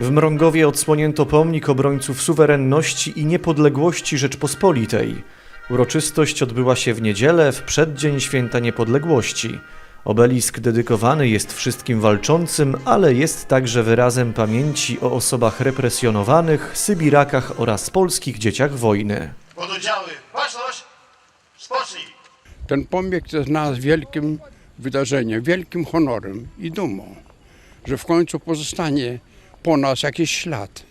W Mrągowie odsłonięto pomnik obrońców suwerenności i niepodległości Rzeczpospolitej. Uroczystość odbyła się w niedzielę, w przeddzień Święta Niepodległości. Obelisk dedykowany jest wszystkim walczącym, ale jest także wyrazem pamięci o osobach represjonowanych, Sybirakach oraz polskich dzieciach wojny. Pododdziały, baczność, spocznij! Ten pomnik jest dla nas wielkim wydarzeniem, wielkim honorem i dumą, że w końcu pozostanie po nas jakiś ślad,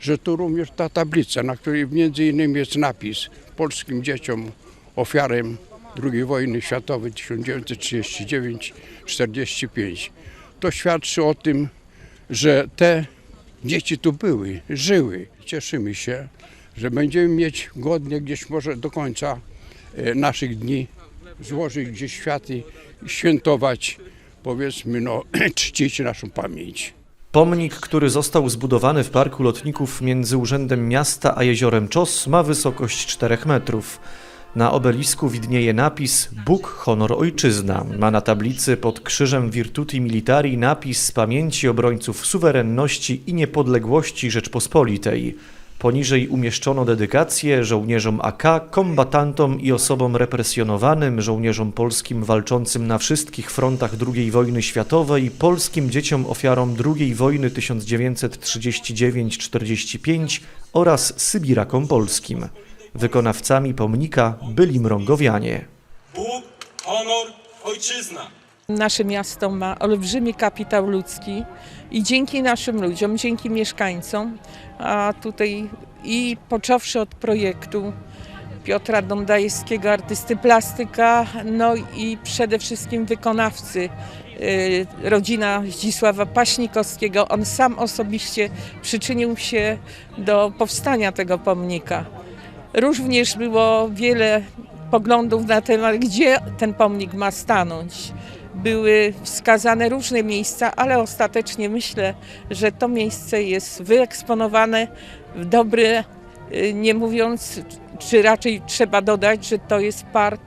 że tu również ta tablica, na której między innymi jest napis polskim dzieciom ofiarem II wojny światowej 1939-45. To świadczy o tym, że te dzieci tu były, żyły. Cieszymy się, że będziemy mieć godnie gdzieś może do końca e, naszych dni złożyć gdzieś światy świętować, powiedzmy, no, czcić naszą pamięć. Pomnik, który został zbudowany w parku lotników między Urzędem Miasta a jeziorem Czos, ma wysokość 4 metrów. Na obelisku widnieje napis Bóg, honor, ojczyzna. Ma na tablicy pod krzyżem Virtuti Militari napis z pamięci obrońców suwerenności i niepodległości Rzeczpospolitej. Poniżej umieszczono dedykację żołnierzom AK, kombatantom i osobom represjonowanym, żołnierzom polskim walczącym na wszystkich frontach II wojny światowej, polskim dzieciom ofiarom II wojny 1939-45 oraz Sybirakom polskim. Wykonawcami pomnika byli mrągowianie. Bóg, honor, ojczyzna. Nasze miasto ma olbrzymi kapitał ludzki i dzięki naszym ludziom, dzięki mieszkańcom, a tutaj i począwszy od projektu Piotra Dondajewskiego, artysty plastyka, no i przede wszystkim wykonawcy, y, rodzina Zdzisława Paśnikowskiego. On sam osobiście przyczynił się do powstania tego pomnika. Również było wiele poglądów na temat, gdzie ten pomnik ma stanąć. Były wskazane różne miejsca, ale ostatecznie myślę, że to miejsce jest wyeksponowane w dobre, y, nie mówiąc, czy raczej trzeba dodać, że to jest park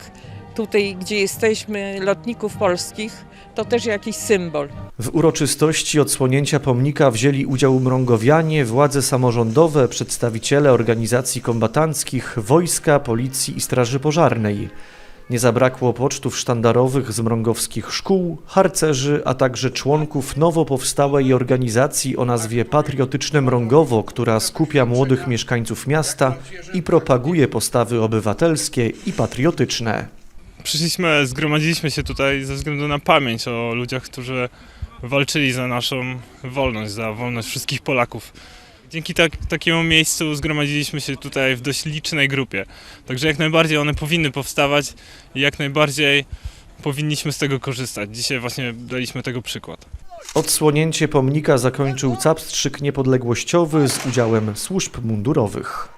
tutaj, gdzie jesteśmy, lotników polskich, to też jakiś symbol. W uroczystości odsłonięcia pomnika wzięli udział mrągowianie, władze samorządowe, przedstawiciele organizacji kombatanckich, wojska, policji i straży pożarnej. Nie zabrakło pocztów sztandarowych z mrągowskich szkół, harcerzy, a także członków nowo powstałej organizacji o nazwie Patriotyczne Mrągowo, która skupia młodych mieszkańców miasta i propaguje postawy obywatelskie i patriotyczne. Przyszliśmy, zgromadziliśmy się tutaj ze względu na pamięć o ludziach, którzy walczyli za naszą wolność, za wolność wszystkich Polaków. Dzięki tak, takiemu miejscu zgromadziliśmy się tutaj w dość licznej grupie. Także jak najbardziej one powinny powstawać i jak najbardziej powinniśmy z tego korzystać. Dzisiaj właśnie daliśmy tego przykład. Odsłonięcie pomnika zakończył capstrzyk niepodległościowy z udziałem służb mundurowych.